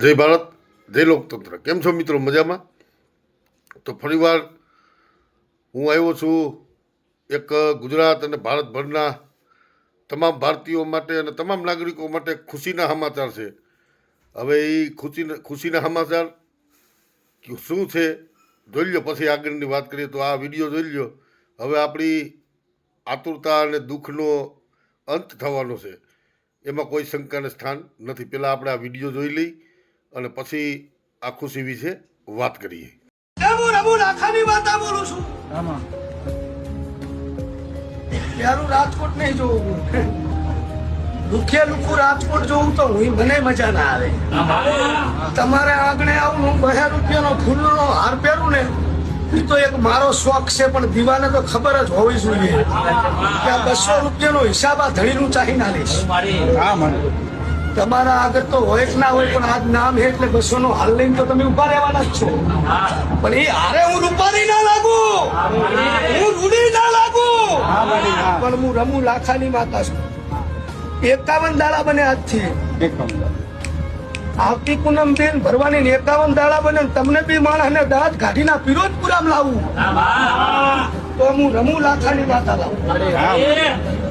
જય ભારત, જય લોકતંત્ર. કેમ છો મિત્રો? મજામાં? તો ફરીવાર હું આવ્યો છું એક ગુજરાત અને ભારતભરના તમામ ભારતીયો માટે અને તમામ નાગરિકો માટે ખુશીના સમાચાર છે. હવે એ ખુશીના ખુશીના સમાચાર શું છે? જોઈ લો પછી આગળની વાત કરીએ તો આ વીડિયો જોઈ લો હવે આપણી આતુરતા અને દુઃખનો અંત થવાનો છે. એમાં કોઈ શંકાને સ્થાન નથી. પહેલાં આપણે આ વીડિયો જોઈ લઈ. અને પછી આ ખુશી વિશે વાત કરીએ. હું રમુ લાખાની વાતા બોલું છું. આમાં. યારું રાજકોટ નહીં જોવું લુખે લુખું રાજકોટ જોવું તો હું મને મજા ના આવે. તમારે આંગણે આવું હું બે રૂપિયાનો ફૂલનો હાર પહેરું ને એ તો એક મારો શોખ છે પણ દીવાને તો ખબર જ હોવી જોઈએ. કે આ બસો રૂપિયાનો હિસાબ આ ધણીનું ચાહી ના લઈશ. હા મને. તમારા આગળ તો હોય કે ના હોય પણ આજ નામ એટલે બસો નો હાલ લઈને તો તમે ઊભા રહેવાના જ છો. પણ એ હારે હું રૂપારી ના લાગુ! હું રૂડી ના લાગુ! પણ હું રમુ લાખાની માતા છું. એકાવન દાડા બને આજથી. આવતી પૂનમ બેન ભરવાની ને એકાવન દાડા બને તમને બી માણસ ને દાંત કાઢીના પિરોજપુરામ લાવું. તો હું રમુ લાખાની માતા લાવું.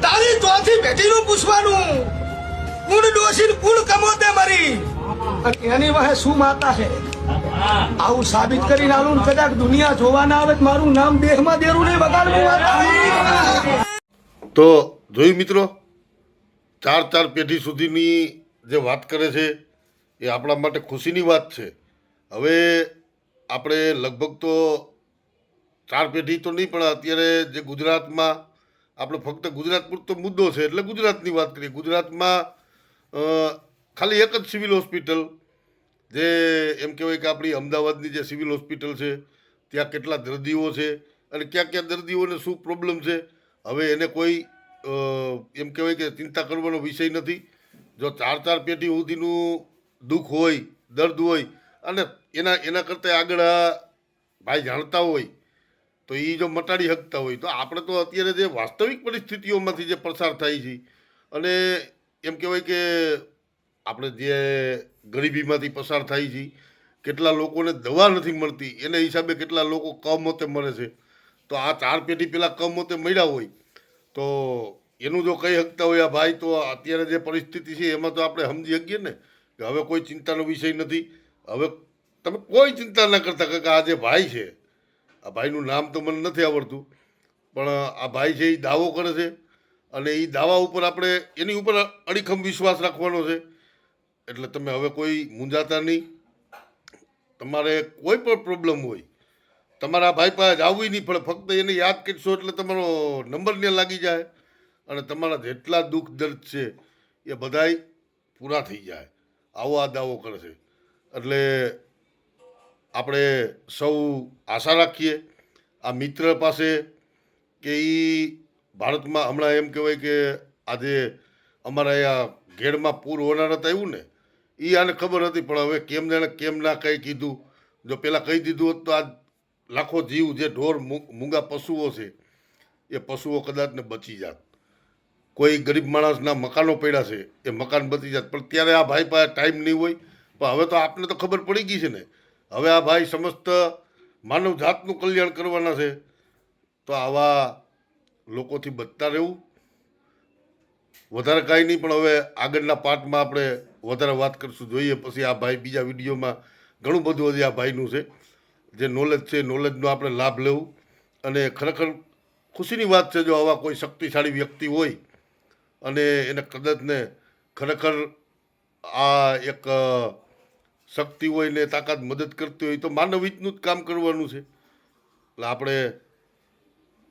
તારી ચોથી પેઢીનું પૂછવાનું. કુણ ડોસી કુણ કમોતે મરી. અને એની વાહે શું માતા છે આવું સાબિત કરીને આલું ને કદાચ દુનિયા જોવા ના આવે તો મારું નામ દેહમાં દેરું નહીં બગાડવું તો જોયું મિત્રો ચાર ચાર પેઢી સુધીની જે વાત કરે છે એ આપણા માટે ખુશીની વાત છે. હવે આપણે લગભગ તો ચાર પેઢી તો નહીં પણ અત્યારે જે ગુજરાતમાં આપણે ફક્ત ગુજરાત પૂરતો મુદ્દો છે એટલે ગુજરાતની વાત કરીએ. ગુજરાતમાં ખાલી એક જ સિવિલ હોસ્પિટલ, જે એમ કહેવાય કે આપણી અમદાવાદની જે સિવિલ હોસ્પિટલ છે, ત્યાં કેટલા દર્દીઓ છે અને ક્યાં ક્યાં દર્દીઓને શું પ્રોબ્લેમ છે, હવે એને કોઈ એમ કહેવાય કે ચિંતા કરવાનો વિષય નથી. જો ચાર ચાર પેઢી સુધીનું દુઃખ હોય, દર્દ હોય અને એના એના કરતાં આગળ ભાઈ જાણતા હોય, તો એ જો મટાડી શકતા હોય, તો આપણે તો અત્યારે જે વાસ્તવિક પરિસ્થિતિઓમાંથી જે પસાર થાય છે, અને એમ કહેવાય કે આપણે જે ગરીબીમાંથી પસાર થાય છે, કેટલા લોકોને દવા નથી મળતી, એને હિસાબે કેટલા લોકો કમોતે મળે છે. તો આ ચાર પેઢી પેલા કમોતે મળ્યા હોય, તો એનું જો કહી શકતા હોય આ ભાઈ, તો અત્યારે જે પરિસ્થિતિ છે, એમાં તો આપણે સમજી શકીએ ને, કે હવે કોઈ ચિંતાનો વિષય નથી. હવે તમે કોઈ ચિંતા ના કરતા કે આ જે ભાઈ છે, આ ભાઈનું નામ તો મને નથી આવડતું, પણ આ ભાઈ છે એ દાવો કરે છે અને એ દાવા ઉપર આપણે, એની ઉપર અડીખમ વિશ્વાસ રાખવાનો છે. એટલે તમે હવે કોઈ મૂંઝાતા નહીં. તમારે કોઈ પણ પ્રોબ્લેમ હોય, તમારા ભાઈ પાસે આવવી નહીં, પણ ફક્ત એને યાદ કરશો એટલે તમારો નંબર ને લાગી જાય. અને તમારા જેટલા દુઃખ દર્દ છે, એ બધાય પૂરા થઈ જાય. આવો આ દાવો કરે છે. એટલે આપણે સૌ આશા રાખીએ. આ મિત્ર પાસે કે એ ભારતમાં હમણાં એમ કહેવાય કે આજે અમારા અહીંયા ઘેડમાં પૂર હોનારત આવ્યું ને એ આને ખબર હતી, પણ હવે કેમ જાણે કેમ ના કંઈ કીધું. જો પહેલાં કહી દીધું હોત તો આ લાખો જીવ જે ઢોર મૂંગા પશુઓ છે, એ પશુઓ કદાચ ને બચી જાત. કોઈ ગરીબ માણસના મકાનો પડ્યા છે, એ મકાન બચી જાત. પણ ત્યારે આ ભાઈ પાસે ટાઈમ નહીં હોય, પણ હવે તો આપને તો ખબર પડી ગઈ છે ને. હવે આ ભાઈ સમસ્ત માનવ જાતનું કલ્યાણ કરવાના છે. તો આવા લોકોથી બચતા રહેવું. વધારે કાંઈ નહીં, પણ હવે આગળના પાર્ટમાં આપણે વધારે વાત કરીશું. જોઈએ પછી આ ભાઈ બીજા વિડીયોમાં ઘણું બધું હજી આ ભાઈનું છે. જે નોલેજ છે નોલેજનો આપણે લાભ લેવું. અને ખરેખર ખુશીની વાત છે, જો આવા કોઈ શક્તિશાળી વ્યક્તિ હોય અને એને કદાચને ખરેખર આ એક શક્તિ હોય ને તાકાત મદદ કરતી હોય તો માનવ હિતનું જ કામ કરવાનું છે. એટલે આપણે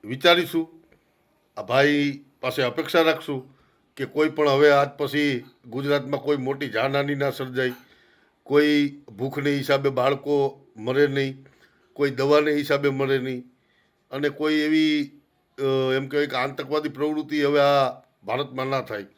વિચારીશું આ ભાઈ પાસે અપેક્ષા રાખશું કે કોઈ પણ હવે આજ પછી ગુજરાતમાં કોઈ મોટી જાનહાની ના સર્જાય, કોઈ ભૂખને હિસાબે બાળકો મરે નહીં, કોઈ દવાને હિસાબે મરે નહીં અને કોઈ એવી એમ કહેવાય કે આતંકવાદી પ્રવૃત્તિ હવે આ ભારતમાં ના થાય.